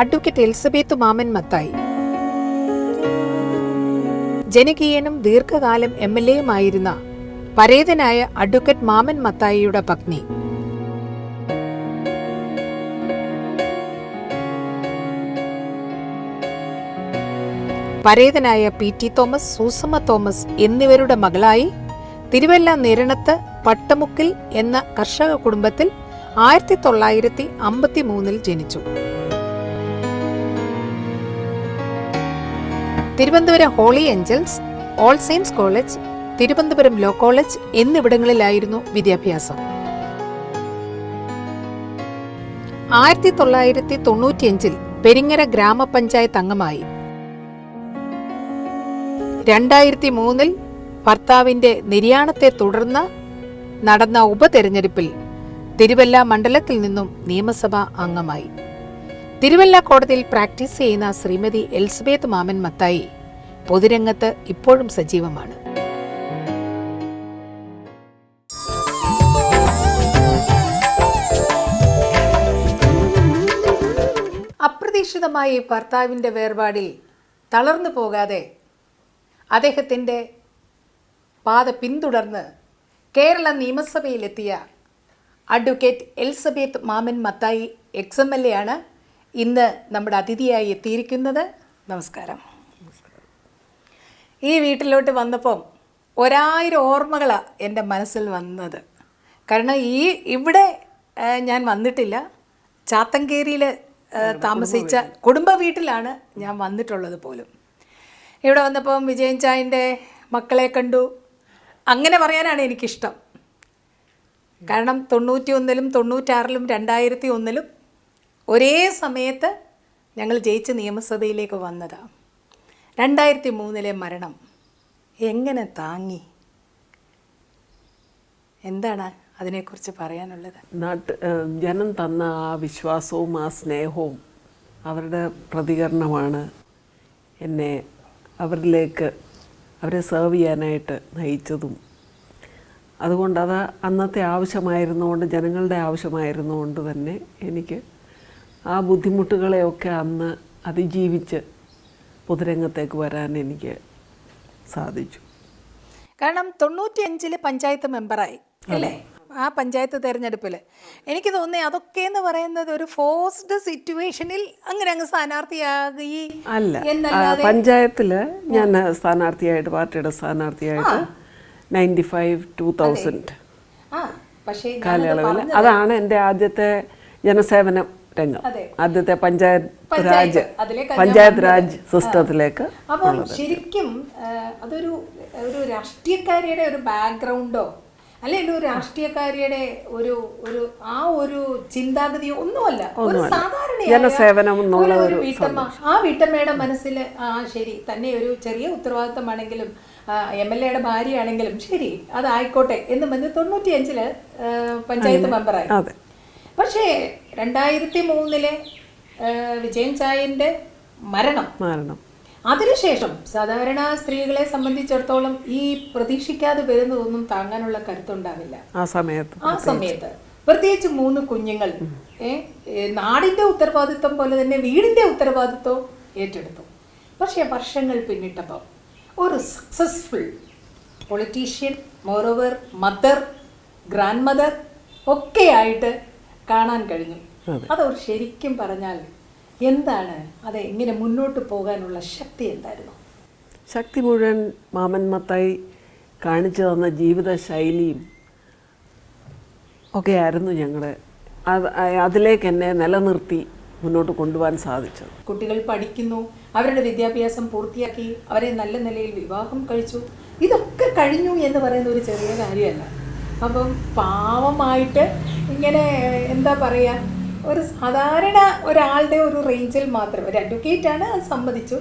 Advocate Elizabeth Mammen Mathai. ജനകീയനും ദീർഘകാലം M L എയുമായിരുന്ന പരേതനായ advocate മാമൻ മത്തായിയുടെ പത്നി. പരേതനായ P T Thomas Susamma Thomas എന്നിവരുടെ മകളായി തിരുവല്ല നിരണത്ത് പട്ടമുക്കിൽ എന്ന കർഷക കുടുംബത്തിൽ ആയിരത്തി തൊള്ളായിരത്തി അമ്പത്തി മൂന്നിൽ ജനിച്ചു. Thiruvananthapuram holy angels all saints college Thiruvananthapuram law college എന്നിവിടങ്ങളിലായിരുന്നു വിദ്യാഭ്യാസം. ആയിരത്തി തൊള്ളായിരത്തി തൊണ്ണൂറ്റിയഞ്ചിൽ പെരിങ്ങര ഗ്രാമപഞ്ചായത്ത് അംഗമായി. രണ്ടായിരത്തി മൂന്നിൽ ഭർത്താവിന്റെ നിര്യാണത്തെ തുടർന്ന് നടന്ന ഉപതെരഞ്ഞെടുപ്പിൽ തിരുവല്ല മണ്ഡലത്തിൽ നിന്നും നിയമസഭാ അംഗമായി. തിരുവല്ല കോടതിയിൽ പ്രാക്ടീസ് ചെയ്യുന്ന ശ്രീമതി എൽസബേത്ത് മാമൻ മത്തായി. പൊതുരംഗത്ത് ഇപ്പോഴും സജീവമാണ്. അപ്രതീക്ഷിതമായി ഭർത്താവിന്റെ വേർപാടിൽ തളർന്നു പോകാതെ അദ്ദേഹത്തിന്റെ പാത പിന്തുടർന്ന് Kerala നിയമസഭയിലെത്തിയ advocate Elizabeth Mammen Mathai ex M L A ആണ്. ഇന്ന് നമ്മുടെ അതിഥിയായി എത്തിയിരിക്കുന്നത് നമസ്കാരം. ഈ വീട്ടിലോട്ട് വന്നപ്പം ഒരായിരം ഓർമ്മകളാണ് എന്റെ മനസ്സിൽ വന്നത്. കാരണം ഈ ഇവിടെ ഞാൻ വന്നിട്ടില്ല. ചാത്തങ്കേരിയിൽ താമസിച്ച കുടുംബ വീട്ടിലാണ് ഞാൻ വന്നിട്ടുള്ളത് പോലും. ഇവിടെ വന്നപ്പം വിജയൻ ചായന്റെ മക്കളെ കണ്ടു. അങ്ങനെ പറയാനാണ് എനിക്കിഷ്ടം. കാരണം തൊണ്ണൂറ്റി ഒന്നിലും തൊണ്ണൂറ്റാറിലും രണ്ടായിരത്തി ഒന്നിലും ഒരേ സമയത്ത് ഞങ്ങൾ ജയിച്ച് നിയമസഭയിലേക്ക് വന്നതാണ് രണ്ടായിരത്തി മൂന്നിലെ മരണം എങ്ങനെ താങ്ങി? എന്താണ് അതിനെക്കുറിച്ച് പറയാനുള്ളത്? നാട്ട് ജനം തന്ന ആ വിശ്വാസവും ആ സ്നേഹവും അവരുടെ പ്രതികരണമാണ് എന്നെ അവരിലേക്ക് അവരെ സെർവ് ചെയ്യാനായിട്ട് നയിച്ചതും. അതുകൊണ്ട് അത് അന്നത്തെ ആവശ്യമായിരുന്നുകൊണ്ട് ജനങ്ങളുടെ ആവശ്യമായിരുന്നുകൊണ്ട് തന്നെ എനിക്ക് ആ ബുദ്ധിമുട്ടുകളെയൊക്കെ അന്ന് അതിജീവിച്ച് പൊതുരംഗത്തേക്ക് വരാൻ എനിക്ക് സാധിച്ചു. കാരണം തൊണ്ണൂറ്റി അഞ്ചിൽ പഞ്ചായത്ത് മെമ്പറായി അല്ലേ? ആ പഞ്ചായത്ത് തെരഞ്ഞെടുപ്പിൽ എനിക്ക് തോന്നി അതൊക്കെ എന്ന് പറയുന്നത് ഒരു ഫോഴ്സ്ഡ് സിറ്റുവേഷനിൽ അങ്ങനെ അങ്ങ് സ്ഥാനാർത്ഥിയാകി അല്ല പഞ്ചായത്തിൽ ഞാൻ സ്ഥാനാർത്ഥിയായിട്ട് പാർട്ടിയുടെ സ്ഥാനാർത്ഥിയായിട്ട് നയന്റി ഫൈവ് ടു തൗസൻഡ് കാലയളവിൽ അതാണ് എന്റെ ആദ്യത്തെ ജനസേവന. രംഗം. ആദ്യത്തെ പഞ്ചായത്ത് രാജ് പഞ്ചായത്ത് രാജ് സിസ്റ്റത്തിലേക്ക് അപ്പം ശരിക്കും അതൊരു ഒരു രാഷ്ട്രീയക്കാരിയുടെ ഒരു ബാക്ക്ഗ്രൗണ്ടോ അല്ലെങ്കിൽ ഒരു രാഷ്ട്രീയക്കാരിയുടെ ഒരു ഒരു ആ ഒരു ചിന്താഗതിയോ ഒന്നുമല്ല. ഒരു സാധാരണ ഒരു- വീട്ടമ്മ. ആ വീട്ടമ്മയുടെ മനസ്സിൽ ആ ശരി തന്നെ ഒരു ചെറിയ ഉത്തരവാദിത്തമാണെങ്കിലും എം എൽ എയുടെ ഭാര്യയാണെങ്കിലും ശരി അതായിക്കോട്ടെ എന്ന് പറഞ്ഞ് തൊണ്ണൂറ്റിയഞ്ചിൽ പഞ്ചായത്ത് മെമ്പറായി. പക്ഷേ രണ്ടായിരത്തി മൂന്നിലെ വിജയൻ ചായന്റെ മരണം. മരണം. അതിനുശേഷം സാധാരണ സ്ത്രീകളെ സംബന്ധിച്ചിടത്തോളം ഈ പ്രതീക്ഷിക്കാതെ വരുന്നതൊന്നും താങ്ങാനുള്ള കരുത്തുണ്ടാവില്ല. ആ സമയത്ത്. ആ സമയത്ത്. പ്രത്യേകിച്ച് മൂന്ന് കുഞ്ഞുങ്ങൾ നാടിന്റെ ഉത്തരവാദിത്വം പോലെ തന്നെ വീടിന്റെ ഉത്തരവാദിത്വം ഏറ്റെടുത്തു. പക്ഷേ വർഷങ്ങൾ പിന്നിട്ടപ്പോൾ ഒരു successful politician moreover mother grand mother ഒക്കെ ആയിട്ട് കാണാൻ കഴിഞ്ഞു. അതൊരു ശരിക്കും പറഞ്ഞാൽ എന്താണ്? അത് എങ്ങനെ മുന്നോട്ട് പോകാനുള്ള ശക്തി എന്തായിരുന്നു? ശക്തി മുഴുവൻ മാമൻ മത്തായി കാണിച്ചു തന്ന ജീവിത ശൈലിയും ഒക്കെയായിരുന്നു ഞങ്ങൾ അത് അതിലേക്ക് എന്നെ നിലനിർത്തി മുന്നോട്ട് കൊണ്ടുപോകാൻ സാധിച്ചത്. കുട്ടികൾ പഠിക്കുന്നു അവരുടെ വിദ്യാഭ്യാസം പൂർത്തിയാക്കി അവരെ നല്ല നിലയിൽ വിവാഹം കഴിച്ചു. ഇതൊക്കെ കഴിഞ്ഞു എന്ന് പറയുന്ന ഒരു ചെറിയ കാര്യമല്ല. അപ്പം പാവമായിട്ട് ഇങ്ങനെ എന്താ പറയുക ഒരു സാധാരണ ഒരാളുടെ ഒരു റേഞ്ചിൽ മാത്രം. ഒരു അഡ്വക്കേറ്റാണ് അത് സമ്മതിച്ചു.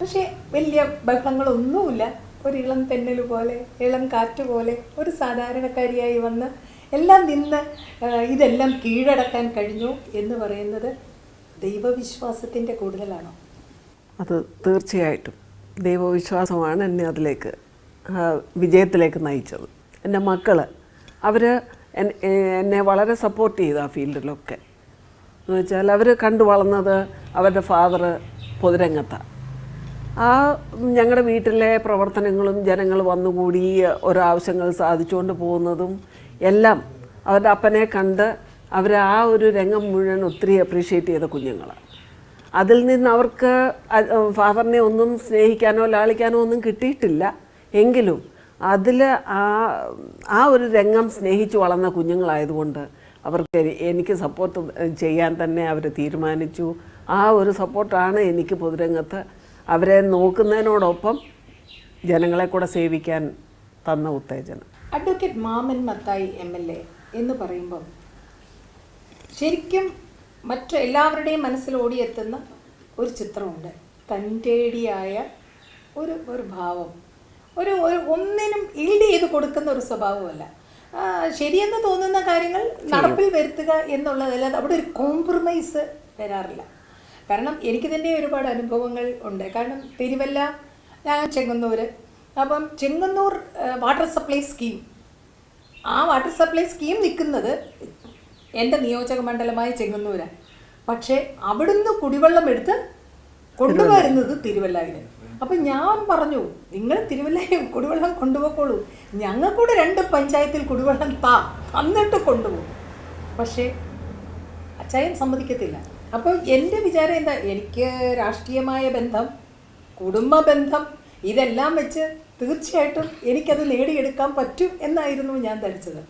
പക്ഷേ വലിയ ബഹളങ്ങളൊന്നുമില്ല. ഒരു ഇളം തെന്നൽ പോലെ ഇളം കാറ്റ് പോലെ ഒരു സാധാരണക്കാരിയായി വന്ന് എല്ലാം നിന്ന് ഇതെല്ലാം കീഴടക്കാൻ കഴിഞ്ഞു എന്ന് പറയുന്നത് ദൈവവിശ്വാസത്തിന്റെ കൂടുതലാണോ? അത് തീർച്ചയായിട്ടും. ദൈവവിശ്വാസമാണ് എന്നെ അതിലേക്ക് വിജയത്തിലേക്ക് നയിച്ചത്. എന്റെ മക്കൾ അവർ എന്നെ വളരെ സപ്പോർട്ട് ചെയ്തു ആ ഫീൽഡിലൊക്കെ. എന്ന് വെച്ചാൽ അവർ കണ്ടു വളർന്നത് അവരുടെ ഫാദർ പൊതുരംഗത്താണ് ആ ഞങ്ങളുടെ വീട്ടിലെ പ്രവർത്തനങ്ങളും ജനങ്ങൾ വന്നുകൂടി ഒരാവശ്യങ്ങൾ സാധിച്ചുകൊണ്ട് പോകുന്നതും എല്ലാം അവരുടെ അപ്പനെ കണ്ട് അവർ ആ ഒരു രംഗം മുഴുവൻ ഒത്തിരി അപ്രീഷിയേറ്റ് ചെയ്ത കുഞ്ഞുങ്ങളാണ് അതിൽ നിന്ന് അവർക്ക് ഫാദറിനെ ഒന്നും സ്നേഹിക്കാനോ ലാളിക്കാനോ ഒന്നും കിട്ടിയിട്ടില്ല. എങ്കിലും അതിൽ ആ ആ ഒരു രംഗം സ്നേഹിച്ച് വളർന്ന കുഞ്ഞുങ്ങളായതുകൊണ്ട് അവർക്ക് എനിക്ക് സപ്പോർട്ട് ചെയ്യാൻ തന്നെ അവർ തീരുമാനിച്ചു. ആ ഒരു സപ്പോർട്ടാണ് എനിക്ക് പൊതുരംഗത്ത് അവരെ നോക്കുന്നതിനോടൊപ്പം ജനങ്ങളെ കൂടെ സേവിക്കാൻ തന്ന ഉത്തേജനം. അഡ്വക്കേറ്റ് മാമൻ മത്തായി എം എൽ എ എന്ന് പറയുമ്പം ശരിക്കും മറ്റു എല്ലാവരുടെയും മനസ്സിൽ ഓടിയെത്തുന്ന ഒരു ചിത്രമുണ്ട്. തന്റേടിയായ ഒരു ഒരു ഭാവം. ഒരു ഒരു ഒന്നിനും ഈൽഡ് ചെയ്ത് കൊടുക്കുന്ന ഒരു സ്വഭാവമല്ല ശരിയെന്ന് തോന്നുന്ന കാര്യങ്ങൾ നടപ്പിൽ വരുത്തുക എന്നുള്ളതല്ലാതെ അവിടെ ഒരു കോംപ്രമൈസ് വരാറില്ല. കാരണം എനിക്ക് തന്നെ ഒരുപാട് അനുഭവങ്ങൾ ഉണ്ട്. കാരണം തിരുവല്ല ഞാൻ ചെങ്ങന്നൂർ അപ്പം ചെങ്ങന്നൂർ വാട്ടർ സപ്ലൈ സ്കീം ആ വാട്ടർ സപ്ലൈ സ്കീം നിൽക്കുന്നത് എന്റെ നിയോജക മണ്ഡലമായ ചെങ്ങന്നൂരാണ്. പക്ഷേ അവിടുന്ന് കുടിവെള്ളം എടുത്ത് കൊണ്ടുവരുന്നത് തിരുവല്ലയിൽ അപ്പം ഞാൻ പറഞ്ഞു നിങ്ങൾ തിരുവല്ലയിൽ കുടിവെള്ളം കൊണ്ടുപോയിക്കോളൂ. ഞങ്ങൾക്കൂടെ രണ്ട് പഞ്ചായത്തിൽ കുടിവെള്ളം താ എന്നിട്ട് കൊണ്ടുപോകും. പക്ഷേ അച്ചായൻ സമ്മതിക്കത്തില്ല. അപ്പോൾ എന്റെ വിചാരം എന്താ? എനിക്ക് രാഷ്ട്രീയമായ ബന്ധം കുടുംബ ബന്ധം ഇതെല്ലാം വെച്ച് തീർച്ചയായിട്ടും എനിക്കത് നേടിയെടുക്കാൻ പറ്റും എന്നായിരുന്നു ഞാൻ ധരിച്ചത്.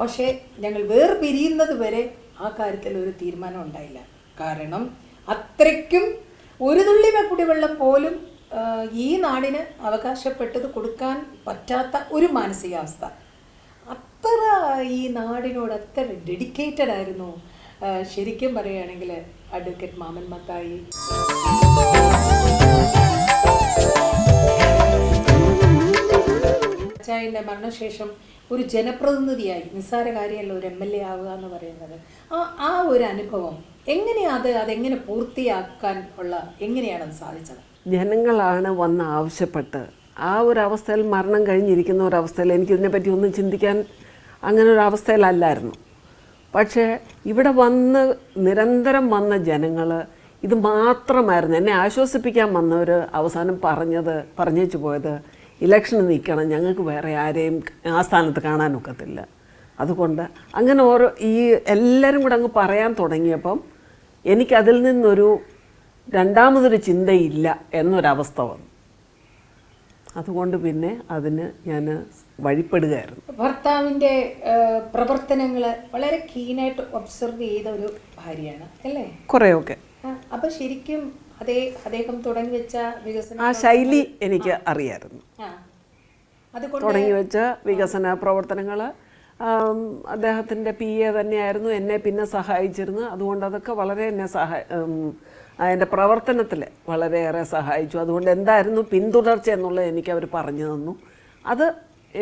പക്ഷേ ഞങ്ങൾ വേർപിരിയുന്നത് വരെ ആ കാര്യത്തിൽ ഒരു തീരുമാനം ഉണ്ടായില്ല. കാരണം അത്രയ്ക്കും ഒരു തുള്ളി കുടിവെള്ളം പോലും ഈ നാടിന് അവകാശപ്പെട്ടത് കൊടുക്കാൻ പറ്റാത്ത ഒരു മാനസികാവസ്ഥ. അത്ര ഈ നാടിനോട് അത്ര ഡെഡിക്കേറ്റഡ് ആയിരുന്നു. ശരിക്കും പറയുകയാണെങ്കിൽ അഡ്വക്കേറ്റ് മാമൻ മത്തായി. അച്ചായന്റെ മരണശേഷം ഒരു ജനപ്രതിനിധിയായി നിസ്സാര കാര്യമല്ല ഒരു എം എൽ എ ആവുക എന്ന് പറയുന്നത്. ആ ആ ഒരു അനുഭവം എങ്ങനെയാണ് അത് അതെങ്ങനെ പൂർത്തിയാക്കാൻ ഉള്ള എങ്ങനെയാണ് അത് സാധിച്ചത്? ജനങ്ങളാണ് വന്ന് ആവശ്യപ്പെട്ട്. ആ ഒരു അവസ്ഥയിൽ മരണം കഴിഞ്ഞിരിക്കുന്ന ഒരവസ്ഥയിൽ എനിക്കിതിനെപ്പറ്റി ഒന്നും ചിന്തിക്കാൻ അങ്ങനെ ഒരു അവസ്ഥയിലല്ലായിരുന്നു. പക്ഷേ ഇവിടെ വന്ന് നിരന്തരം വന്ന ജനങ്ങൾ ഇത് മാത്രമായിരുന്നു. എന്നെ ആശ്വസിപ്പിക്കാൻ വന്നവർ അവസാനം പറഞ്ഞത് പറഞ്ഞേച്ചു പോയത് ഇലക്ഷന് നിൽക്കണം ഞങ്ങൾക്ക് വേറെ ആരെയും ആ സ്ഥാനത്ത് കാണാനൊക്കത്തില്ല അതുകൊണ്ട് അങ്ങനെ ഓരോ ഈ എല്ലാവരും കൂടെ അങ്ങ് പറയാൻ തുടങ്ങിയപ്പം എനിക്കതിൽ നിന്നൊരു രണ്ടാമതൊരു ചിന്തയില്ല എന്നൊരവസ്ഥ വന്നു. അതുകൊണ്ട് പിന്നെ അതിന് ഞാൻ വഴിപ്പെടുകയായിരുന്നു. ഭർത്താവിന്റെ പ്രവർത്തനങ്ങൾ വളരെ കീനായിട്ട് ഒബ്സർവ് ചെയ്ത ഒരു ഭാര്യയാണ് അല്ലേ? കുറേയൊക്കെ. അപ്പം ശരിക്കും അതേ അദ്ദേഹം തുടങ്ങി വെച്ച വികസന ആ ശൈലി എനിക്ക് അറിയായിരുന്നു. തുടങ്ങി വെച്ച വികസന പ്രവർത്തനങ്ങൾ അദ്ദേഹത്തിന്റെ പി എ തന്നെയായിരുന്നു എന്നെ പിന്നെ സഹായിച്ചിരുന്നു. അതുകൊണ്ട് അതൊക്കെ വളരെ എന്നെ സഹായ അതിന്റെ പ്രവർത്തനത്തിൽ വളരെയേറെ സഹായിച്ചു. അതുകൊണ്ട് എന്തായിരുന്നു പിന്തുടർച്ച എന്നുള്ളത് എനിക്ക് അവർ പറഞ്ഞു തന്നു. അത്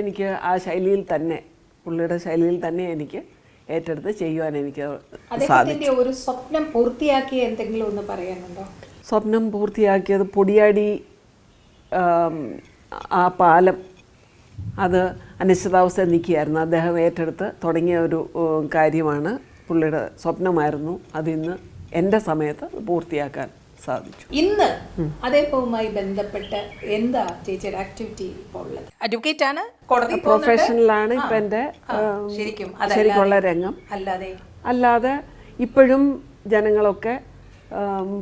എനിക്ക് ആ ശൈലിയിൽ തന്നെ പുള്ളിയുടെ ശൈലിയിൽ തന്നെ എനിക്ക് ഏറ്റെടുത്ത് ചെയ്യുവാൻ എനിക്ക് സാധിച്ചു. ഒരു സ്വപ്നം പൂർത്തിയാക്കിയ എന്തെങ്കിലും ഒന്ന് പറയാനുണ്ടോ? സ്വപ്നം പൂർത്തിയാക്കിയത് പൊടിയാടി ആ പാലം. അത് അനിശ്ചിതാവസ്ഥ നിൽക്കുകയായിരുന്നു. അദ്ദേഹം ഏറ്റെടുത്ത് തുടങ്ങിയ ഒരു കാര്യമാണ് പുള്ളിയുടെ സ്വപ്നമായിരുന്നു. അതിന്ന് എന്റെ സമയത്ത് പൂർത്തിയാക്കാൻ സാധിച്ചു. ഇന്ന് അദ്ദേഹവുമായി ബന്ധപ്പെട്ട് എന്താ ചേച്ചിയുടെ ആക്ടിവിറ്റി ഇപ്പോൾ ഉള്ളത്? അഡ്വക്കേറ്റ് ആണ്. കോടതി പ്രൊഫഷണലാണ് ഇപ്പം എന്റെ ശരിക്കും. ശരിക്കുള്ള രംഗം. അല്ലാതെ അല്ലാതെ ഇപ്പോഴും ജനങ്ങളൊക്കെ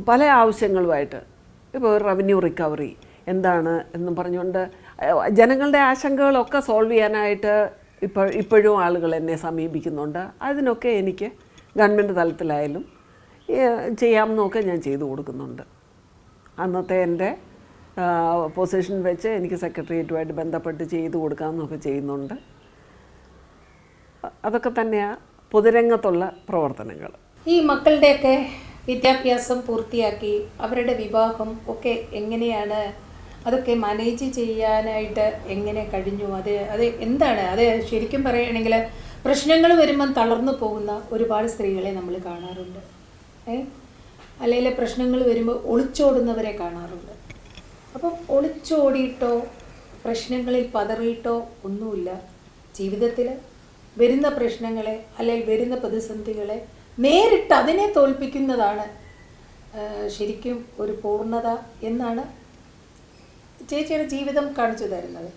പല ആവശ്യങ്ങളുമായിട്ട് ഇപ്പോൾ റവന്യൂ റിക്കവറി എന്താണ് എന്നും പറഞ്ഞുകൊണ്ട് ജനങ്ങളുടെ ആശങ്കകളൊക്കെ സോൾവ് ചെയ്യാനായിട്ട് ഇപ്പോൾ ഇപ്പോഴും ആളുകൾ എന്നെ സമീപിക്കുന്നുണ്ട്. അതിനൊക്കെ എനിക്ക് ഗവൺമെന്റ് തലത്തിലായാലും ചെയ്യാമെന്നൊക്കെ ഞാൻ ചെയ്തു കൊടുക്കുന്നുണ്ട്. അന്നത്തെ എന്റെ പൊസിഷൻ വെച്ച് എനിക്ക് സെക്രട്ടേറിയറ്റുമായിട്ട് ബന്ധപ്പെട്ട് ചെയ്തു കൊടുക്കാമെന്നൊക്കെ ചെയ്യുന്നുണ്ട്. അതൊക്കെ തന്നെയാണ് പൊതുരംഗത്തുള്ള പ്രവർത്തനങ്ങൾ. ഈ മക്കളുടെയൊക്കെ വിദ്യാഭ്യാസം പൂർത്തിയാക്കി അവരുടെ വിവാഹം ഒക്കെ എങ്ങനെയാണ്? അതൊക്കെ മാനേജ് ചെയ്യാനായിട്ട് എങ്ങനെ കഴിഞ്ഞു? അത് അത് എന്താണ്? അത് ശരിക്കും പറയുകയാണെങ്കിൽ പ്രശ്നങ്ങൾ വരുമ്പം തളർന്നു പോകുന്ന ഒരുപാട് സ്ത്രീകളെ നമ്മൾ കാണാറുണ്ട്. അല്ലെങ്കിൽ പ്രശ്നങ്ങൾ വരുമ്പോൾ ഒളിച്ചോടുന്നവരെ കാണാറുണ്ട്. അപ്പം ഒളിച്ചോടിയിട്ടോ പ്രശ്നങ്ങളിൽ പതറിയിട്ടോ ഒന്നുമില്ല. ജീവിതത്തിൽ വരുന്ന പ്രശ്നങ്ങളെ അല്ലെങ്കിൽ വരുന്ന പ്രതിസന്ധികളെ നേരിട്ട് അതിനെ തോൽപ്പിക്കുന്നതാണ് ശരിക്കും ഒരു പൂർണത എന്നാണ് ചേച്ചിയുടെ ജീവിതം കാണിച്ചു തരുന്നത്.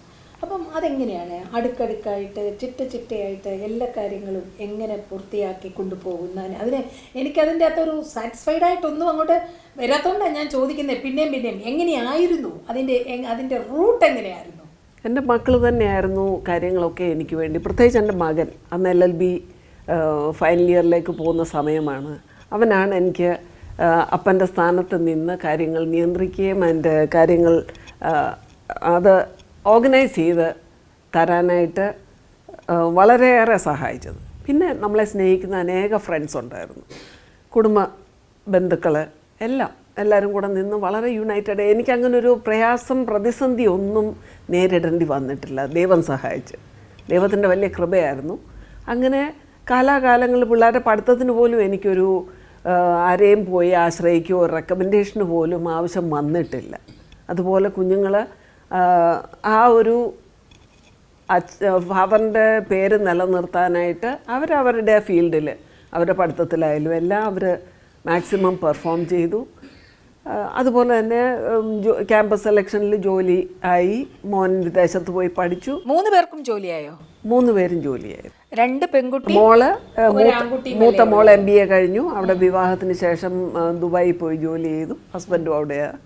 അപ്പം അതെങ്ങനെയാണ്? അടുക്കടുക്കായിട്ട് ചിട്ട ചിട്ടയായിട്ട് എല്ലാ കാര്യങ്ങളും എങ്ങനെ പൂർത്തിയാക്കി കൊണ്ടുപോകുന്ന? അതിന് എനിക്കതിന്റെ അകത്തൊരു സാറ്റിസ്ഫൈഡ് ആയിട്ടൊന്നും അങ്ങോട്ട് വരാത്തോണ്ടാണ് ഞാൻ ചോദിക്കുന്നത് പിന്നെയും പിന്നെയും എങ്ങനെയായിരുന്നു? അതിന്റെ അതിന്റെ റൂട്ട് എങ്ങനെയായിരുന്നു? എന്റെ മക്കൾ തന്നെയായിരുന്നു കാര്യങ്ങളൊക്കെ എനിക്ക് വേണ്ടി. പ്രത്യേകിച്ച് എന്റെ മകൻ അന്ന് എൽ എൽ ബി ഫൈനൽ ഇയറിലേക്ക് പോകുന്ന സമയമാണ്. അവനാണ് എനിക്ക് അപ്പന്റെ സ്ഥാനത്ത് നിന്ന് കാര്യങ്ങൾ നിയന്ത്രിക്കുകയും എന്റെ കാര്യങ്ങൾ അത് ഓർഗനൈസ് ചെയ്ത് തരാനായിട്ട് വളരെയേറെ സഹായിച്ചത്. പിന്നെ നമ്മളെ സ്നേഹിക്കുന്ന അനേക ഫ്രണ്ട്സ് ഉണ്ടായിരുന്നു. കുടുംബ ബന്ധുക്കൾ എല്ലാം എല്ലാവരും കൂടെ നിന്ന് വളരെ യുണൈറ്റഡ് എനിക്ക് അങ്ങനെ ഒരു പ്രയാസം പ്രതിസന്ധി ഒന്നും നേരിടേണ്ടി വന്നിട്ടില്ല. ദൈവം സഹായിച്ച്. ദൈവത്തിന്റെ വലിയ കൃപയായിരുന്നു. അങ്ങനെ കാലാകാലങ്ങളിൽ പിള്ളേരുടെ പഠിത്തത്തിന് പോലും എനിക്കൊരു ആരെയും പോയി ആശ്രയിക്കുകയോ റെക്കമെൻഡേഷന് പോലും ആവശ്യം വന്നിട്ടില്ല. അതുപോലെ കുഞ്ഞുങ്ങൾ ആ ഒരു ഫാദറിന്റെ പേര് നിലനിർത്താനായിട്ട് അവരവരുടെ ഫീൽഡിൽ അവരുടെ പഠിത്തത്തിലായാലും എല്ലാം അവർ മാക്സിമം പെർഫോം ചെയ്തു. അതുപോലെ തന്നെ ക്യാമ്പസ് സെലക്ഷനിൽ ജോലി ആയി മോൻ വിദേശത്ത് പോയി പഠിച്ചു. മൂന്ന് പേർക്കും ജോലിയായോ? മൂന്ന് പേരും ജോലിയായി. രണ്ട് പെൺകുട്ടി മോൾ മൂത്ത- മോൾ എം ബി എ കഴിഞ്ഞു. അവിടെ വിവാഹത്തിന് ശേഷം ദുബായി ദുബായിൽ പോയി ജോലി ചെയ്തു. ഹസ്ബൻഡും അവിടെയാണ്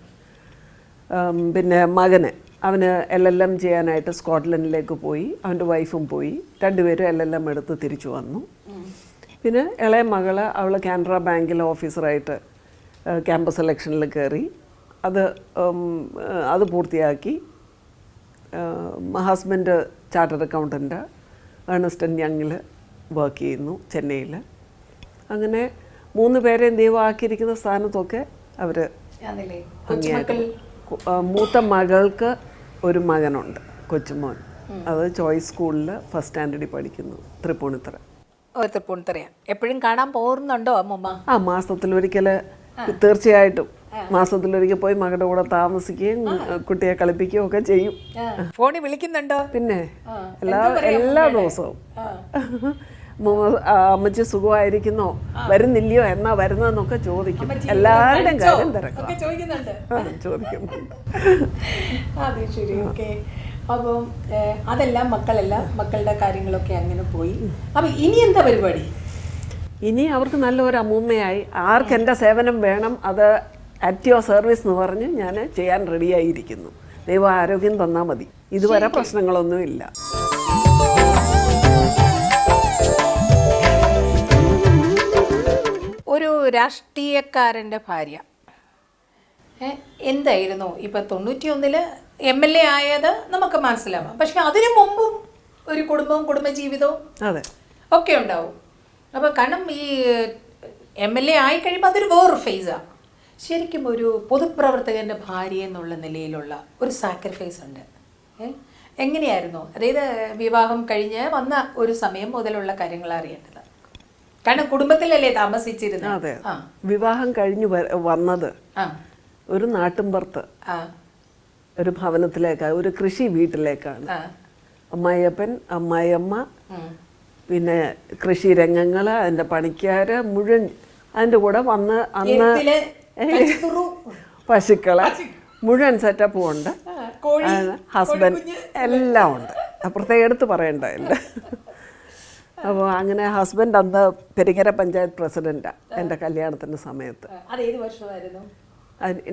പിന്നെ മകന്. അവന് എൽ എൽ എം ചെയ്യാനായിട്ട് സ്കോട്ട്ലൻഡിലേക്ക് പോയി അവന്റെ വൈഫും പോയി. രണ്ടുപേരും എൽ എൽ എം എടുത്ത് തിരിച്ചു വന്നു. പിന്നെ ഇളയ മകൾ അവൾ കാനറ ബാങ്കിൽ ഓഫീസറായിട്ട് ക്യാമ്പസ് സെലക്ഷനിൽ കയറി. അത് അത് പൂർത്തിയാക്കി. Husband chartered accountant Ernst and യങ്ങിൽ work ചെയ്യുന്നു ചെന്നൈയിൽ. അങ്ങനെ മൂന്ന് പേരെ നിയമമാക്കിയിരിക്കുന്ന സ്ഥാനത്തൊക്കെ അവർ മൂത്ത മകൾക്ക് ഒരു മകനുണ്ട് കൊച്ചുമോൻ. അത് ചോയ്സ് സ്കൂളിൽ ഫസ്റ്റ് സ്റ്റാൻഡേർഡിൽ പഠിക്കുന്നു തൃപ്പൂണിത്തറ. ഓ തൃപ്പൂണിത്തറയാണ് എപ്പോഴും കാണാൻ പോകുന്നുണ്ടോ അമ്മമ്മ? ആ മാസത്തിലൊരിക്കൽ തീർച്ചയായിട്ടും. മാസത്തിലൊരിക്കൽ പോയി മകളുടെ കൂടെ താമസിക്കുകയും കുട്ടിയെ കളിപ്പിക്കുകയും ഒക്കെ ചെയ്യും. ഫോണിൽ വിളിക്കുന്നുണ്ടോ? പിന്നെ എല്ലാ എല്ലാ ദിവസവും. അമ്മച്ചി സുഖമായിരിക്കുന്നോ? വരുന്നില്ലയോ? എന്നാ വരുന്നതെന്നൊക്കെ ചോദിക്കും. എല്ലാവരുടെയും കാര്യം തിരക്കാം. ചോദിക്കുന്നുണ്ട്. ചോദിക്കുന്നുണ്ട്. അതെ ശരി ഓക്കെ. അപ്പം അതെല്ലാം മക്കളെല്ലാം മക്കളുടെ കാര്യങ്ങളൊക്കെ അങ്ങനെ പോയി. അപ്പം ഇനി എന്താ പരിപാടി? ഇനി അവർക്ക് നല്ലൊരു അമ്മൂമ്മയായി. ആർക്ക് എന്റെ സേവനം വേണം അത് അറ്റ് സർവീസ് എന്ന് പറഞ്ഞ് ഞാൻ ചെയ്യാൻ റെഡിയായിരിക്കുന്നു ദൈവം ആരോഗ്യം തന്നാൽ മതി. ഇതുവരെ പ്രശ്നങ്ങളൊന്നുമില്ല. രാഷ്ട്രീയക്കാരന്റെ ഭാര്യ. എന്തായിരുന്നു? ഇപ്പം തൊണ്ണൂറ്റിയൊന്നിൽ എം എൽ എ ആയത് നമുക്ക് മനസ്സിലാവാം. പക്ഷെ അതിനു മുമ്പും ഒരു കുടുംബവും കുടുംബജീവിതവും അതെ. ഒക്കെ ഉണ്ടാവും. അപ്പോൾ കാരണം ഈ എം എൽ എ ആയി കഴിയുമ്പോൾ അതൊരു വേറൊരു ഫേസാണ് ശരിക്കും ഒരു പൊതുപ്രവർത്തകന്റെ ഭാര്യ എന്നുള്ള നിലയിലുള്ള ഒരു സാക്രിഫൈസ് ഉണ്ട്. എങ്ങനെയായിരുന്നു? അതായത് വിവാഹം കഴിഞ്ഞ് വന്ന ഒരു സമയം മുതലുള്ള കാര്യങ്ങൾ അറിയേണ്ടത്. കാരണം കുടുംബത്തിലല്ലേ താമസിച്ചിരുന്നത് അതെ. വിവാഹം കഴിഞ്ഞു വന്നത് ഒരു നാട്ടിൻപുറത്ത് ഒരു ഭവനത്തിലേക്കാണ് ഒരു കൃഷി വീട്ടിലേക്കാണ്. അമ്മായിയപ്പൻ അമ്മായിയമ്മ പിന്നെ കൃഷി രംഗങ്ങൾ അതിന്റെ പണിക്കാർ മുഴുവൻ അതിന്റെ കൂടെ വന്ന് അന്ന് പശുക്കളെ മുഴുവൻ സെറ്റപ്പും ഉണ്ട്. ഹസ്ബൻഡ് എല്ലാം ഉണ്ട്. അപ്പുറത്തെ എടുത്ത് പറയണ്ടല്ല അപ്പോൾ അങ്ങനെ ഹസ്ബൻഡ് അന്ന് പെരിങ്ങര പഞ്ചായത്ത് പ്രസിഡന്റാണ് എന്റെ കല്യാണത്തിന്റെ സമയത്ത്. അത് ഏത് വർഷമായിരുന്നു?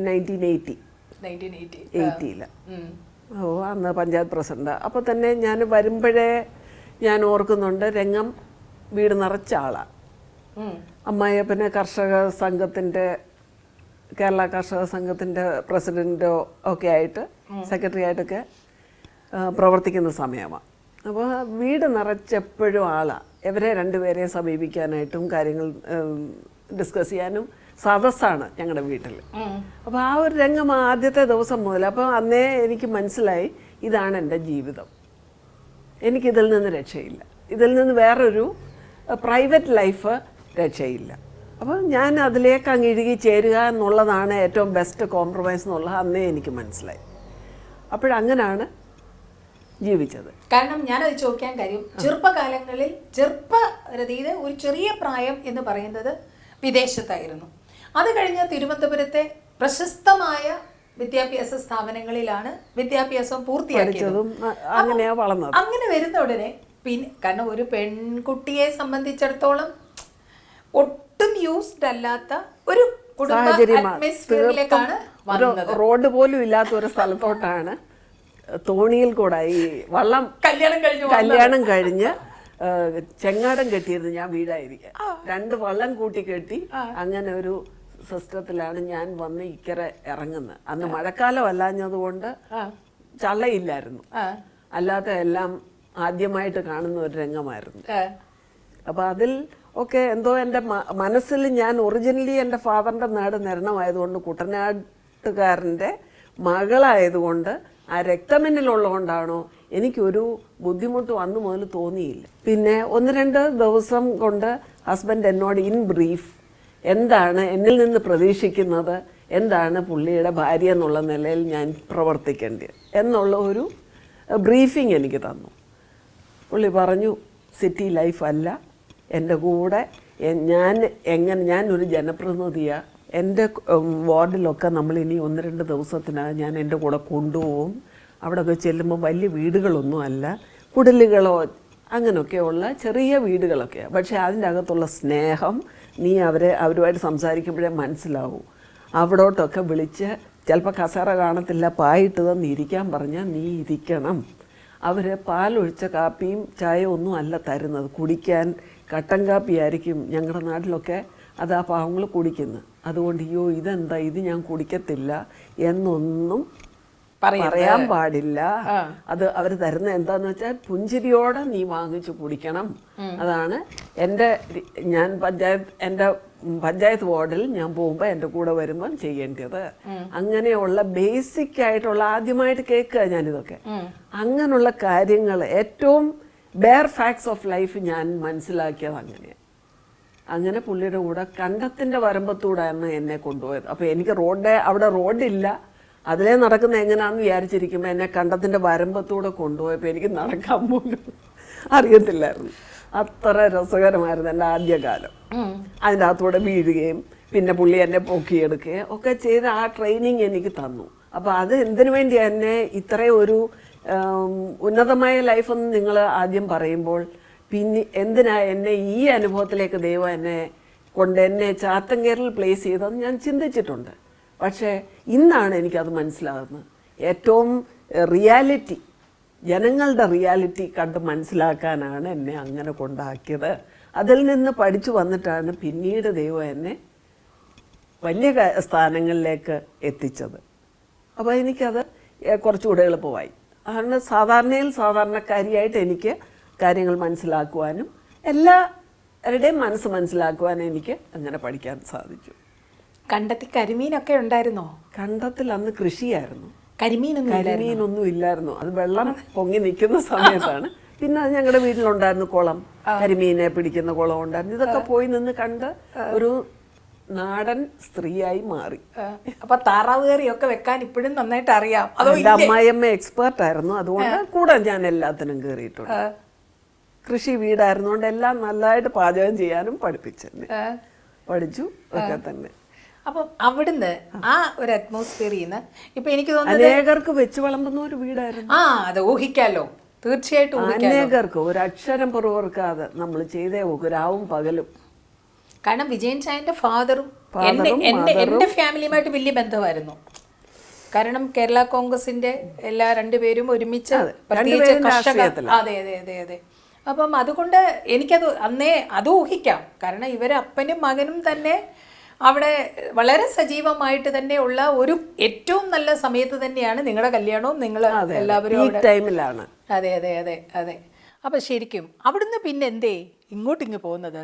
നയന്റീൻ എയ്റ്റി നയന്റീൻ എയ്റ്റിയിൽ ഓ അന്ന് പഞ്ചായത്ത് പ്രസിഡന്റ് അപ്പോൾ തന്നെ ഞാൻ വരുമ്പോഴേ ഞാൻ ഓർക്കുന്നുണ്ട് രംഗം വീട് നിറച്ച ആളാണ് പിന്നെ കർഷക സംഘത്തിന്റെ കേരള കർഷക സംഘത്തിന്റെ പ്രസിഡന്റോ ഒക്കെ ആയിട്ട് സെക്രട്ടറി ആയിട്ടൊക്കെ പ്രവർത്തിക്കുന്ന സമയമാണ് അപ്പോൾ വീട് നിറച്ചെപ്പോഴും ആളാണ് ഇവരെ രണ്ടുപേരെ സമീപിക്കാനായിട്ടും കാര്യങ്ങൾ ഡിസ്കസ് ചെയ്യാനും സദസ്സാണ് ഞങ്ങളുടെ വീട്ടിൽ അപ്പോൾ ആ ഒരു രംഗം ആദ്യത്തെ ദിവസം മുതൽ അപ്പോൾ അന്നേ എനിക്ക് മനസ്സിലായി ഇതാണ് എന്റെ ജീവിതം. എനിക്കിതിൽ നിന്ന് രക്ഷയില്ല. ഇതിൽ നിന്ന് വേറൊരു പ്രൈവറ്റ് ലൈഫ് രക്ഷയില്ല. അപ്പോൾ ഞാൻ അതിലേക്ക് അങ്ങ് ഇഴുകി ചേരുക എന്നുള്ളതാണ് ഏറ്റവും ബെസ്റ്റ് കോംപ്രമൈസ് എന്നുള്ളത് അന്നേ എനിക്ക് മനസ്സിലായി. അപ്പോഴങ്ങനാണ് ജീവിച്ചത്. കാരണം ഞാനത് ചോദിക്കാൻ കാര്യം ചെറുപ്പകാലങ്ങളിൽ ചെറുപ്പ രതീത് ഒരു ചെറിയ പ്രായം എന്ന് പറയുന്നത് വിദേശത്തായിരുന്നു. അത് കഴിഞ്ഞ് തിരുവനന്തപുരത്തെ പ്രശസ്തമായ വിദ്യാഭ്യാസ സ്ഥാപനങ്ങളിലാണ് വിദ്യാഭ്യാസം പൂർത്തിയാക്കിയത്. അങ്ങനെ വരുന്ന ഉടനെ പിന്നെ കാരണം ഒരു പെൺകുട്ടിയെ സംബന്ധിച്ചിടത്തോളം ഒട്ടും യൂസ്ഡ് അല്ലാത്ത ഒരു കുടുംബ അറ്റ്മോസ്ഫിയറിലേക്കാണ് റോഡ് പോലും ഇല്ലാത്ത ഒരു സ്ഥലത്തോട്ടാണ് തോണിയിൽ കൂടെ ഈ വള്ളം കല്യാണം കഴിഞ്ഞു കല്യാണം കഴിഞ്ഞ് ചെങ്ങാടം കെട്ടിയിരുന്നു ഞാൻ വീടായിരിക്കും. രണ്ട് വള്ളം കൂട്ടി കെട്ടി അങ്ങനെ ഒരു സിസ്റ്റത്തിലാണ് ഞാൻ വന്ന് ഇക്കര ഇറങ്ങുന്നത് അന്ന് മഴക്കാലം അല്ലാഞ്ഞതുകൊണ്ട് ചള്ളയില്ലായിരുന്നു. അല്ലാതെ എല്ലാം ആദ്യമായിട്ട് കാണുന്ന ഒരു രംഗമായിരുന്നു. അപ്പൊ അതിൽ ഒക്കെ എന്തോ എന്റെ മനസ്സിൽ ഞാൻ ഒറിജിനലി എന്റെ ഫാദറിന്റെ നാട് നിരണമായതുകൊണ്ട് കുട്ടനാട്ടുകാരന്റെ മകളായതുകൊണ്ട് ആ രക്തമെന്നിലുള്ളതുകൊണ്ടാണോ എനിക്കൊരു ബുദ്ധിമുട്ട് അന്ന് മുതൽ തോന്നിയില്ല. പിന്നെ ഒന്ന് രണ്ട് ദിവസം കൊണ്ട് ഹസ്ബൻഡ് എന്നോട് ഇൻ ബ്രീഫ് എന്താണ് എന്നിൽ നിന്ന് പ്രതീക്ഷിക്കുന്നത് എന്താണ് പുള്ളിയുടെ ഭാര്യ എന്നുള്ള നിലയിൽ ഞാൻ പ്രവർത്തിക്കേണ്ടത് എന്നുള്ള ഒരു ബ്രീഫിംഗ് എനിക്ക് തന്നു. പുള്ളി പറഞ്ഞു സിറ്റി ലൈഫ് അല്ല. എന്റെ കൂടെ ഞാൻ എങ്ങനെ ഞാനൊരു ജനപ്രതിനിധിയാണ് എന്റെ വാർഡിലൊക്കെ നമ്മൾ ഇനി ഒന്ന് രണ്ട് ദിവസത്തിനകം ഞാൻ എന്റെ കൂടെ കൊണ്ടുപോകും അവിടെ ഒക്കെ ചെല്ലുമ്പോൾ വലിയ വീടുകളൊന്നും അല്ല. കുടലുകളോ അങ്ങനെയൊക്കെയുള്ള ചെറിയ വീടുകളൊക്കെയാണ് പക്ഷേ അതിന്റെ അകത്തുള്ള സ്നേഹം നീ അവരെ അവരുമായിട്ട് സംസാരിക്കുമ്പോഴേ മനസ്സിലാവും. അവിടോട്ടൊക്കെ വിളിച്ച് ചിലപ്പോൾ കസേര കാണത്തില്ല പായിട്ട് തന്ന് ഇരിക്കാൻ പറഞ്ഞാൽ നീ ഇരിക്കണം. അവർ പാലൊഴിച്ച കാപ്പിയും ചായയും ഒന്നും അല്ല തരുന്നത്. കുടിക്കാൻ കട്ടൻ കാപ്പി ആയിരിക്കും ഞങ്ങളുടെ നാട്ടിലൊക്കെ അത് ആ പാവങ്ങൾ കുടിക്കുന്നത് അതുകൊണ്ട് അയ്യോ ഇതെന്താ? ഇത് ഞാൻ കുടിക്കത്തില്ല എന്നൊന്നും പറയാൻ പാടില്ല. അത് അവർ തരുന്ന എന്താന്ന് വെച്ചാൽ പുഞ്ചിരിയോടെ നീ വാങ്ങിച്ചു കുടിക്കണം. അതാണ് എന്റെ ഞാൻ പഞ്ചായത്ത് എന്റെ പഞ്ചായത്ത് വാർഡിൽ ഞാൻ പോകുമ്പോൾ എന്റെ കൂടെ വരുമ്പം ചെയ്യേണ്ടത്. അങ്ങനെയുള്ള ബേസിക് ആയിട്ടുള്ള ആദ്യമായിട്ട് കേൾക്കുക ഞാനിതൊക്കെ. അങ്ങനെയുള്ള കാര്യങ്ങൾ ഏറ്റവും ബെയർ ഫാക്ട്സ് ഓഫ് ലൈഫ് ഞാൻ മനസ്സിലാക്കിയത് അങ്ങനെയാണ് അങ്ങനെ പുള്ളിയുടെ കൂടെ കണ്ടത്തിന്റെ വരമ്പത്തൂടെയാണ് എന്നെ കൊണ്ടുപോയത്. അപ്പോൾ എനിക്ക് റോഡ് അവിടെ റോഡില്ല. അതിലേ നടക്കുന്ന എങ്ങനെയാണെന്ന് വിചാരിച്ചിരിക്കുമ്പോൾ എന്നെ കണ്ടത്തിന്റെ വരമ്പത്തൂടെ കൊണ്ടുപോയപ്പോൾ എനിക്ക് നടക്കാൻ പോലും അറിയത്തില്ലായിരുന്നു. അത്ര രസകരമായിരുന്നു എന്റെ ആദ്യകാലം. അതിന്റെ അകത്തൂടെ വീഴുകയും പിന്നെ പുള്ളി എന്നെ പൊക്കിയെടുക്കുകയും ഒക്കെ ചെയ്ത് ആ ട്രെയിനിങ് എനിക്ക് തന്നു. അപ്പോൾ അത് എന്തിനു വേണ്ടി എന്നെ ഇത്രയും ഒരു ഉന്നതമായ ഉന്നതമായ ലൈഫെന്ന് നിങ്ങൾ ആദ്യം പറയുമ്പോൾ പിന്നെ എന്തിനാ എന്നെ ഈ അനുഭവത്തിലേക്ക് ദൈവം എന്നെ കൊണ്ട് എന്നെ ചാത്തങ്കേറിൽ പ്ലേസ് ചെയ്തതെന്ന് ഞാൻ ചിന്തിച്ചിട്ടുണ്ട്. പക്ഷേ ഇന്നാണ് എനിക്കത് മനസ്സിലാകുന്നത്. ഏറ്റവും റിയാലിറ്റി ജനങ്ങളുടെ റിയാലിറ്റി കണ്ട് മനസ്സിലാക്കാനാണ് എന്നെ അങ്ങനെ കൊണ്ടാക്കിയത്. അതിൽ നിന്ന് പഠിച്ചു വന്നിട്ടാണ് പിന്നീട് ദൈവം എന്നെ വലിയ സ്ഥാനങ്ങളിലേക്ക് എത്തിച്ചത്. അപ്പോൾ എനിക്കത് കുറച്ചുകൂടെ എളുപ്പമായി. അതാണ് സാധാരണയിൽ സാധാരണക്കാരിയായിട്ട് എനിക്ക് കാര്യങ്ങൾ മനസ്സിലാക്കുവാനും എല്ലാവരുടെയും മനസ്സ് മനസ്സിലാക്കുവാനും എനിക്ക് അങ്ങനെ പഠിക്കാൻ സാധിച്ചു. കണ്ടത്തിൽ കരിമീനൊക്കെ ഉണ്ടായിരുന്നോ? കണ്ടത്തിൽ അന്ന് കൃഷിയായിരുന്നു. കരിമീനൊന്നും കരിമീനൊന്നും ഇല്ലായിരുന്നു. അത് വെള്ളം പൊങ്ങി നിൽക്കുന്ന സമയത്താണ്. പിന്നെ അത് ഞങ്ങളുടെ വീട്ടിലുണ്ടായിരുന്നു കുളം. കരിമീനെ പിടിക്കുന്ന കുളം ഉണ്ടായിരുന്നു. ഇതൊക്കെ പോയി നിന്ന് കണ്ട് ഒരു നാടൻ സ്ത്രീയായി മാറി. അപ്പൊ താറാവ് കറിയൊക്കെ വെക്കാൻ ഇപ്പോഴും നന്നായിട്ട് അറിയാം അതോ അമ്മായിയമ്മ എക്സ്പേർട്ട് ആയിരുന്നു അതുകൊണ്ട് കൂടെ ഞാൻ എല്ലാത്തിനും കയറിയിട്ടുണ്ട്. കൃഷി വീടായിരുന്നുകൊണ്ട് എല്ലാം നല്ലതായിട്ട് പാചകം ചെയ്യാനും പഠിപ്പിച്ചെന്നെ. ആ. പഠിച്ചു ഒക്കെ തന്നെ. അപ്പം അവിടുന്ന് ആ ഒരു അറ്റ്മോസ്ഫിയറിൽ നിന്ന് ഇപ്പൊ എനിക്ക് തോന്നുന്നു അനേകർക്ക് വെച്ച് വളമ്പുന്ന ഒരു വീടായിരുന്നു. ആ അത് ഊഹിക്കാലോ. തീർച്ചയായിട്ടും അനേകർക്ക് ഒരു അക്ഷരം പുറവർക്കാതെ നമ്മൾ ചെയ്തേ രാവും പകലും. കാരണം വിജയൻ ചായന്റെ ഫാദറും എന്റെ എന്റെ ഫാമിലിയുമായിട്ട് വലിയ ബന്ധമായിരുന്നു. കാരണം കേരള കോൺഗ്രസിന്റെ എല്ലാ രണ്ടുപേരും ഒരുമിച്ച് പ്രത്യേകിച്ച് കർഷക അതെ അതെ അതെ അതെ. അപ്പം അതുകൊണ്ട് എനിക്കത് അന്നേ അത് ഊഹിക്കാം. കാരണം ഇവർ അപ്പനും മകനും തന്നെ അവിടെ വളരെ സജീവമായിട്ട് തന്നെ ഉള്ള ഒരു ഏറ്റവും നല്ല സമയത്ത് തന്നെയാണ് നിങ്ങളുടെ കല്യാണവും നിങ്ങൾ എല്ലാവരും ടൈമിലാണ്. അതെ അതെ അതെ അതെ. അപ്പം ശരിക്കും അവിടുന്ന് പിന്നെ എന്തേ ഇങ്ങോട്ട് ഇങ്ങ് പോകുന്നത്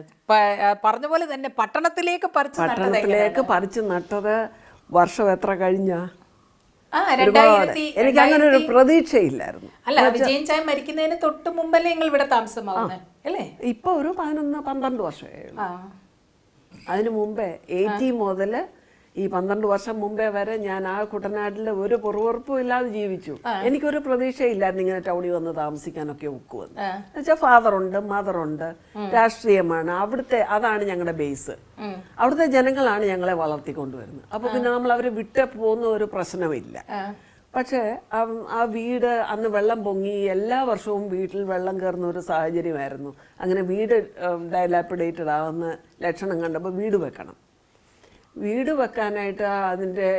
പറഞ്ഞ പോലെ തന്നെ പട്ടണത്തിലേക്ക് പറിച്ചു പട്ടണത്തിലേക്ക് പറിച്ചു നട്ടത് വർഷം എത്ര കഴിഞ്ഞ? ഒരുപാട്. എനിക്ക് അങ്ങനെ ഒരു പ്രതീക്ഷയില്ലായിരുന്നു. അല്ല വിജയൻ ചായ മരിക്കുന്നതിന് തൊട്ട് മുമ്പല്ലേ നിങ്ങൾ ഇവിടെ താമസമാവുന്നത് അല്ലേ? ഇപ്പൊ ഒരു പതിനൊന്ന് പന്ത്രണ്ട് വർഷമായി അതിനു മുമ്പേ എയ്റ്റി മുതൽ ഈ പന്ത്രണ്ട് വർഷം മുമ്പേ വരെ ഞാൻ ആ കുട്ടനാട്ടിൽ ഒരു പുറവുറപ്പും ഇല്ലാതെ ജീവിച്ചു. എനിക്കൊരു പ്രതീക്ഷയില്ലായിരുന്നു ഇങ്ങനെ ടൗണിൽ വന്ന് താമസിക്കാനൊക്കെ ഒക്കുവെന്ന് എന്നുവെച്ചാൽ ഫാദറുണ്ട് മദറുണ്ട് രാഷ്ട്രീയമാണ്. അവിടുത്തെ അതാണ് ഞങ്ങളുടെ ബേസ് അവിടുത്തെ ജനങ്ങളാണ് ഞങ്ങളെ വളർത്തിക്കൊണ്ടുവരുന്നത്. അപ്പൊ പിന്നെ നമ്മൾ അവരെ വിട്ട് പോകുന്ന ഒരു പ്രശ്നമില്ല. പക്ഷേ ആ- ആ വീട് അന്ന് വെള്ളം പൊങ്ങി എല്ലാ വർഷവും വീട്ടിൽ വെള്ളം കയറുന്ന ഒരു സാഹചര്യമായിരുന്നു. അങ്ങനെ വീട് ഡയലാപ്പിഡേറ്റഡ് ആവുന്ന ലക്ഷണം കണ്ടപ്പോൾ വീട് വെക്കണം. വീട് വെക്കാനായിട്ട് അതിന്റെ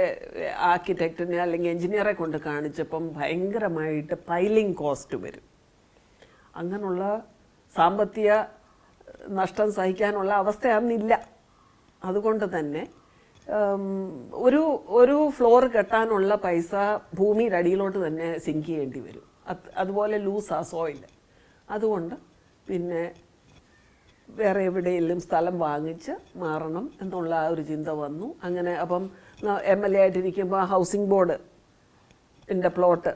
ആർക്കിടെക്റ്റിനെ അല്ലെങ്കിൽ എഞ്ചിനീയറെ കൊണ്ട് കാണിച്ചപ്പം ഭയങ്കരമായിട്ട് പൈലിംഗ് കോസ്റ്റ് വരും. അങ്ങനെയുള്ള സാമ്പത്തിക നഷ്ടം സഹിക്കാനുള്ള അവസ്ഥ അന്നില്ല അതുകൊണ്ട് തന്നെ ഒരു ഒരു ഫ്ലോർ കെട്ടാനുള്ള പൈസ ഭൂമിയുടെ അടിയിലോട്ട് തന്നെ സിങ്ക് ചെയ്യേണ്ടി വരും. അത് അതുപോലെ ലൂസാ സോയിൽ. അതുകൊണ്ട് പിന്നെ വേറെ എവിടെയെങ്കിലും സ്ഥലം വാങ്ങിച്ച് മാറണം എന്നുള്ള ആ ഒരു ചിന്ത വന്നു. അങ്ങനെ അപ്പം എം എൽ എ ആയിട്ടിരിക്കുമ്പോൾ ഹൗസിംഗ് ബോർഡ് എന്റെ പ്ലോട്ട്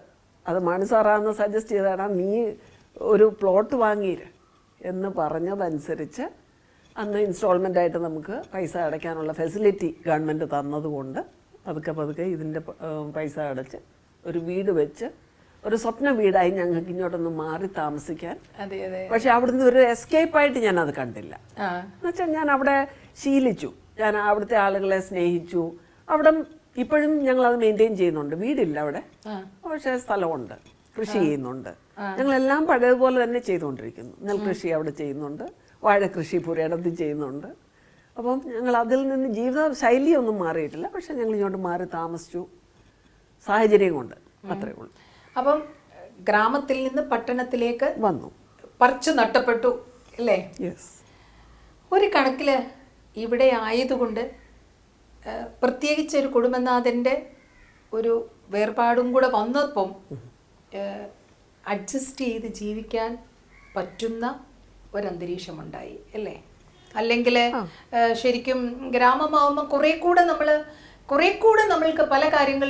അത് മാണിസാറാന്ന് സജസ്റ്റ് ചെയ്താണ് നീ ഒരു പ്ലോട്ട് വാങ്ങിയിര് എന്ന് പറഞ്ഞതനുസരിച്ച് അന്ന് ഇൻസ്റ്റാൾമെന്റ് ആയിട്ട് നമുക്ക് പൈസ അടയ്ക്കാനുള്ള ഫെസിലിറ്റി ഗവൺമെന്റ് തന്നതുകൊണ്ട് പതുക്കെ പതുക്കെ ഇതിന്റെ പൈസ അടച്ച് ഒരു വീട് വെച്ച് ഒരു സ്വപ്ന വീടായി ഞങ്ങൾക്ക് ഇങ്ങോട്ടൊന്ന് മാറി താമസിക്കാൻ. പക്ഷെ അവിടുന്ന് ഒരു എസ്കേപ്പ് ആയിട്ട് ഞാൻ അത് കണ്ടില്ല എന്നുവെച്ചാൽ ഞാൻ അവിടെ ശീലിച്ചു. ഞാൻ അവിടുത്തെ ആളുകളെ സ്നേഹിച്ചു. അവിടെ ഇപ്പോഴും ഞങ്ങൾ അത് മെയിന്റെയിൻ ചെയ്യുന്നുണ്ട്. വീടില്ല അവിടെ. പക്ഷേ സ്ഥലമുണ്ട്. കൃഷി ചെയ്യുന്നുണ്ട്. ഞങ്ങളെല്ലാം പഴയതുപോലെ തന്നെ ചെയ്തുകൊണ്ടിരിക്കുന്നു. നെൽകൃഷി അവിടെ ചെയ്യുന്നുണ്ട്. വാഴകൃഷി പുരയിടത്തിൽ ചെയ്യുന്നുണ്ട്. അപ്പം ഞങ്ങൾ അതിൽ നിന്ന് ജീവിത ശൈലിയൊന്നും മാറിയിട്ടില്ല. പക്ഷെ ഞങ്ങൾ ഇങ്ങോട്ട് മാറി താമസിച്ചു. സാഹചര്യം കൊണ്ട്. അത്രേ ഉള്ളൂ. അപ്പം ഗ്രാമത്തിൽ നിന്ന് പട്ടണത്തിലേക്ക് വന്നു. പറിച്ചു നട്ടപ്പെട്ടു അല്ലേ? ഒരു കണക്കിൽ ഇവിടെ ആയതുകൊണ്ട് പ്രത്യേകിച്ച് ഒരു കുടുംബനാഥന്റെ ഒരു വേർപാടും കൂടെ വന്നപ്പം അഡ്ജസ്റ്റ് ചെയ്ത് ജീവിക്കാൻ പറ്റുന്ന ഒരന്തരീക്ഷമുണ്ടായി അല്ലേ? അല്ലെങ്കിൽ ശരിക്കും ഗ്രാമമാവുമ്പോൾ കുറേ കൂടെ നമ്മൾ കുറേ കൂടെ നമ്മൾക്ക് പല കാര്യങ്ങൾ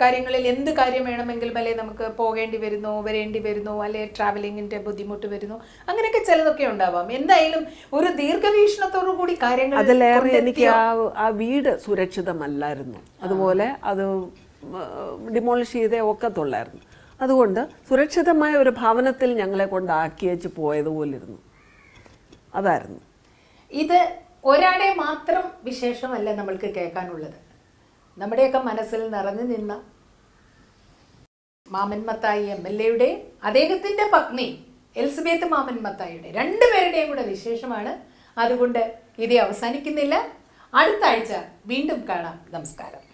കാര്യങ്ങളിൽ എന്ത് കാര്യം വേണമെങ്കിലും അല്ലെ നമുക്ക് പോകേണ്ടി വരുന്നു വരേണ്ടി വരുന്നു അല്ലെ ട്രാവലിങ്ങിന്റെ ബുദ്ധിമുട്ട് വരുന്നു. അങ്ങനെയൊക്കെ ചിലതൊക്കെ ഉണ്ടാവാം. എന്തായാലും ഒരു ദീർഘവീക്ഷണത്തോടു കൂടി കാര്യങ്ങൾ അതിലേറെ എനിക്ക് ആ ആ വീട് സുരക്ഷിതമല്ലായിരുന്നു. അതുപോലെ അത് ഡിമോളിഷ് ചെയ്തേ ഒക്കത്തുള്ളായിരുന്നു. അതുകൊണ്ട് സുരക്ഷിതമായ ഒരു ഭവനത്തിൽ ഞങ്ങളെ കൊണ്ടാക്കി വെച്ച് പോയതുപോലിരുന്നു. അതായിരുന്നു. ഇത് ഒരാളെ മാത്രം വിശേഷമല്ല നമ്മൾക്ക് കേൾക്കാനുള്ളത്. നമ്മുടെയൊക്കെ മനസ്സിൽ നിറഞ്ഞു നിന്ന മാമൻ മത്തായി എം എൽ എയുടെ അദ്ദേഹത്തിന്റെ പത്നി എലിസബത്ത് മാമൻ മത്തായിയുടെ രണ്ടുപേരുടെയും കൂടെ വിശേഷമാണ്. അതുകൊണ്ട് ഇത് അവസാനിക്കുന്നില്ല. അടുത്ത ആഴ്ച വീണ്ടും കാണാം. നമസ്കാരം.